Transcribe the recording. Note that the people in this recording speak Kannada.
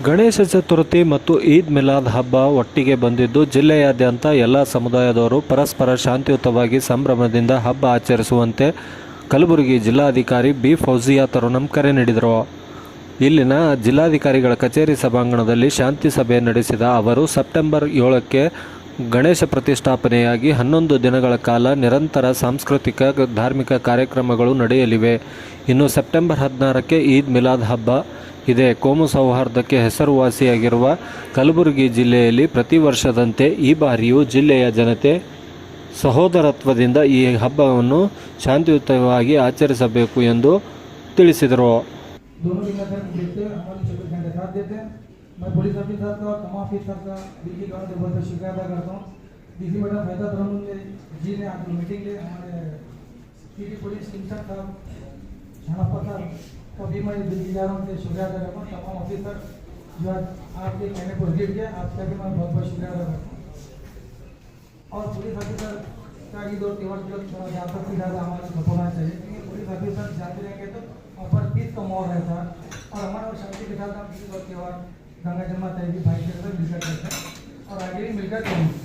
ಗಣೇಶ ಚತುರ್ಥಿ ಮತ್ತು ಈದ್ ಮಿಲಾದ್ ಹಬ್ಬ ಒಟ್ಟಿಗೆ ಬಂದಿದ್ದು ಜಿಲ್ಲೆಯಾದ್ಯಂತ ಎಲ್ಲ ಸಮುದಾಯದವರು ಪರಸ್ಪರ ಶಾಂತಿಯುತವಾಗಿ ಸಂಭ್ರಮದಿಂದ ಹಬ್ಬ ಆಚರಿಸುವಂತೆ ಕಲಬುರಗಿ ಜಿಲ್ಲಾಧಿಕಾರಿ ಬಿ ಫೌಜಿಯಾ ತರುಣಂ ಕರೆ ನೀಡಿದರು. ಇಲ್ಲಿನ ಜಿಲ್ಲಾಧಿಕಾರಿಗಳ ಕಚೇರಿ ಸಭಾಂಗಣದಲ್ಲಿ ಶಾಂತಿ ಸಭೆ ನಡೆಸಿದ ಅವರು, ಸೆಪ್ಟೆಂಬರ್ ಏಳಕ್ಕೆ ಗಣೇಶ ಪ್ರತಿಷ್ಠಾಪನೆಯಾಗಿ ಹನ್ನೊಂದು ದಿನಗಳ ಕಾಲ ನಿರಂತರ ಸಾಂಸ್ಕೃತಿಕ, ಧಾರ್ಮಿಕ ಕಾರ್ಯಕ್ರಮಗಳು ನಡೆಯಲಿವೆ. ಇನ್ನು ಸೆಪ್ಟೆಂಬರ್ ಹದಿನಾರಕ್ಕೆ ಈದ್ ಮಿಲಾದ್ ಹಬ್ಬ ಇದೆ ಕೋಮು ಸೌಹಾರ್ದಕ್ಕೆ ಹೆಸರುವಾಸಿಯಾಗಿರುವ ಕಲಬುರಗಿ ಜಿಲ್ಲೆಯಲ್ಲಿ ಪ್ರತಿ ವರ್ಷದಂತೆ ಈ ಬಾರಿಯೂ ಜಿಲ್ಲೆಯ ಜನತೆ ಸಹೋದರತ್ವದಿಂದ ಈ ಹಬ್ಬವನ್ನು ಶಾಂತಿಯುತವಾಗಿ ಆಚರಿಸಬೇಕು ಎಂದು ತಿಳಿಸಿದರು. कभी मैं दिल्ली जा रहा हूँ शुक्रिया अदा करता हूँ। तमाम ऑफिसर जो आज आपके कहने को रिलीट गया आपका भी मैं बहुत बहुत शुक्रिया अदा करता हूँ। और पुलिस ऑफिसर का ये दो केवल जो ज़्यादा से ज़्यादा हमारे हमारा होना चाहिए, क्योंकि पुलिस ऑफिसर जाते रहेंगे तो ऊपर बीस का माहौल रहता है। और हमारा शक्ति के साथ हम किसी और त्यौहार, गंगा जमा तहबी भाई के साथ मिलकर करते हैं। और आगे भी मिलकर करेंगे।